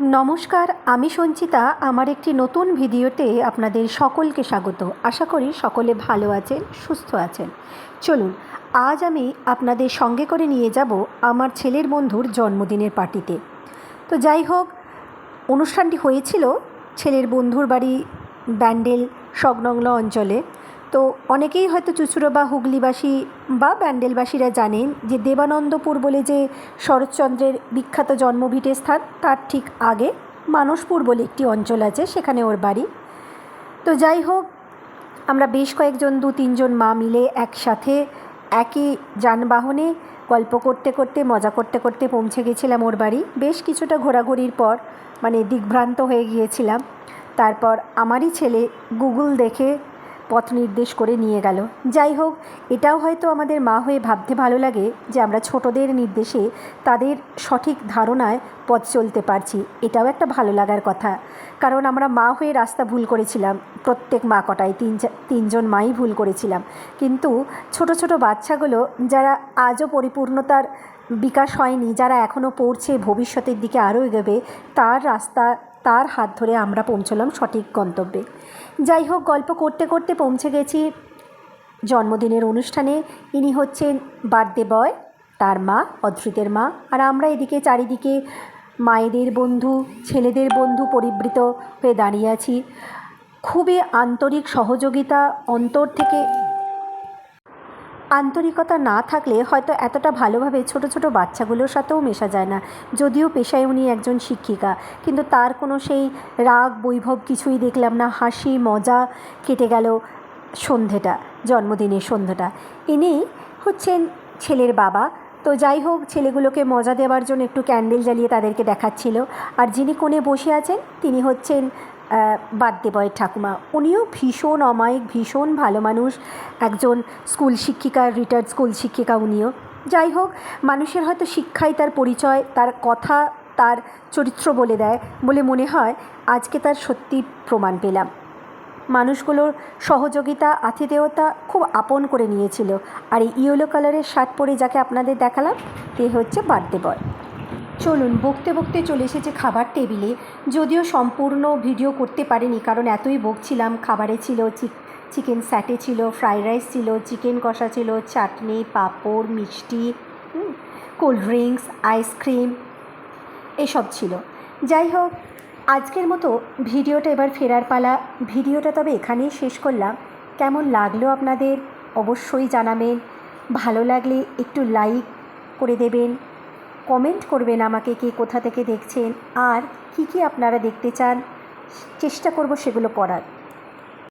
নমস্কার, আমি সঞ্চিতা। আমার একটি নতুন ভিডিওতে আপনাদের সকলকে স্বাগত। আশা করি সকলে ভালো আছেন, সুস্থ আছেন। চলুন, আজ আমি আপনাদের সঙ্গে করে নিয়ে যাব আমার ছেলের বন্ধুর জন্মদিনের পার্টিতে। তো যাই হোক, অনুষ্ঠানটি হয়েছিল ছেলের বন্ধুর বাড়ি ব্যান্ডেল সংলগ্ন অঞ্চলে। তো অনেকেই হয়তো চুচুড়ো বা হুগলিবাসী বা ব্যান্ডেলবাসীরা জানেন যে দেবানন্দপুর বলে যে শরৎচন্দ্রের বিখ্যাত জন্মভিটে স্থান, তার ঠিক আগে মানসপুর বলে একটি অঞ্চল আছে, সেখানে ওর বাড়ি। তো যাই হোক, আমরা বেশ কয়েকজন, দু তিনজন মা মিলে একসাথে একই যানবাহনে গল্প করতে করতে, মজা করতে করতে পৌঁছে গেছিলাম ওর বাড়ি। বেশ কিছুটা ঘোরাঘুরির পর মানে দিগ্ভ্রান্ত হয়ে গিয়েছিলাম। তারপর আমারই ছেলে গুগল দেখে পথ নির্দেশ করে নিয়ে গেল। যাই হোক, এটাও হয়তো আমাদের মা হয়ে ভাবতে ভালো লাগে যে আমরা ছোটদের নির্দেশে তাদের সঠিক ধারণায় পথ চলতে পারছি। এটাও একটা ভালো লাগার কথা। কারণ আমরা মা হয়ে রাস্তা ভুল করেছিলাম। প্রত্যেক মা কটায় তিন তিনজন মাই ভুল করেছিলাম। কিন্তু ছোট ছোট বাচ্চাগুলো যারা আজও পরিপূর্ণতার বিকাশ হয়নি, যারা এখনও পড়ছে, ভবিষ্যতের দিকে আরও এগোবে, তার রাস্তা তার হাত ধরে আমরা পৌঁছলাম সঠিক গন্তব্যে। যাই হোক, গল্প করতে করতে পৌঁছে গেছি। জন্মদিনের অনুষ্ঠানে ইনি হচ্ছেন বার্থডে বয়, তার মা অধৃতের মা, আর আমরা এদিকে চারিদিকে মায়েদের বন্ধু, ছেলেদের বন্ধু পরিবৃত হয়ে দাঁড়িয়ে আছি। খুবই আন্তরিক সহযোগিতা অন্তর থেকে আন্তরিকতা না থাকলে হয়তো এতটা ভালোভাবে ছোট ছোট বাচ্চাগুলোর সাথেও মেশা যায় না। যদিও পেশায় উনি একজন শিক্ষিকা, কিন্তু তার কোনো সেই রাগ, বৈভব কিছুই দেখলাম না। হাসি, মজা কেটে গেল সন্ধেটা, জন্মদিনের সন্ধ্যাটা ইনি হচ্ছেন ছেলের বাবা। তো যাই হোক, ছেলেগুলোকে মজা দেওয়ার জন্য একটু ক্যান্ডেল জ্বালিয়ে তাদেরকে দেখাচ্ছিল। আর যিনি কোণে বসে আছেন, তিনি হচ্ছেন বার্থডে বয়ের ঠাকুমা। উনিও ভীষণ অমায়িক, ভীষণ ভালো মানুষ, একজন স্কুল শিক্ষিকা রিটায়ার্ড স্কুল শিক্ষিকা উনিও। যাই হোক, মানুষের হয়তো শিক্ষাই তার পরিচয়, তার কথা, তার চরিত্র বলে দেয় বলে মনে হয়, আজকে তার সত্যি প্রমাণ পেলাম। মানুষগুলোর সহযোগিতা, আতিথেয়তা খুব আপন করে নিয়েছিল। আর এই ইয়েলো কালারের শার্ট পরে যাকে আপনাদের দেখালাম তে হচ্ছে বার্থডে বয় চলুন বকতে বকতে চলে এসেছে খাবার টেবিলে। যদিও সম্পূর্ণ ভিডিও করতে পারিনি, কারণ এতই বকছিলাম। খাবারে ছিল চিকেন স্যাটে ছিল, ফ্রাইড রাইস ছিল, চিকেন কষা ছিল, চাটনি, পাঁপড়, মিষ্টি কোল্ড ড্রিঙ্কস, আইসক্রিম, এসব ছিল। যাই হোক, আজকের মতো ভিডিওটা এবার ফেরার পালা। ভিডিওটা তবে এখানেই শেষ করলাম। কেমন লাগল আপনাদের অবশ্যই জানাবেন। ভালো লাগলে একটু লাইক করে দেবেন। কমেন্ট করবেন আমাকে কে কোথা থেকে দেখছেন আর কি কি আপনারা দেখতে চান। চেষ্টা করব সেগুলো করার।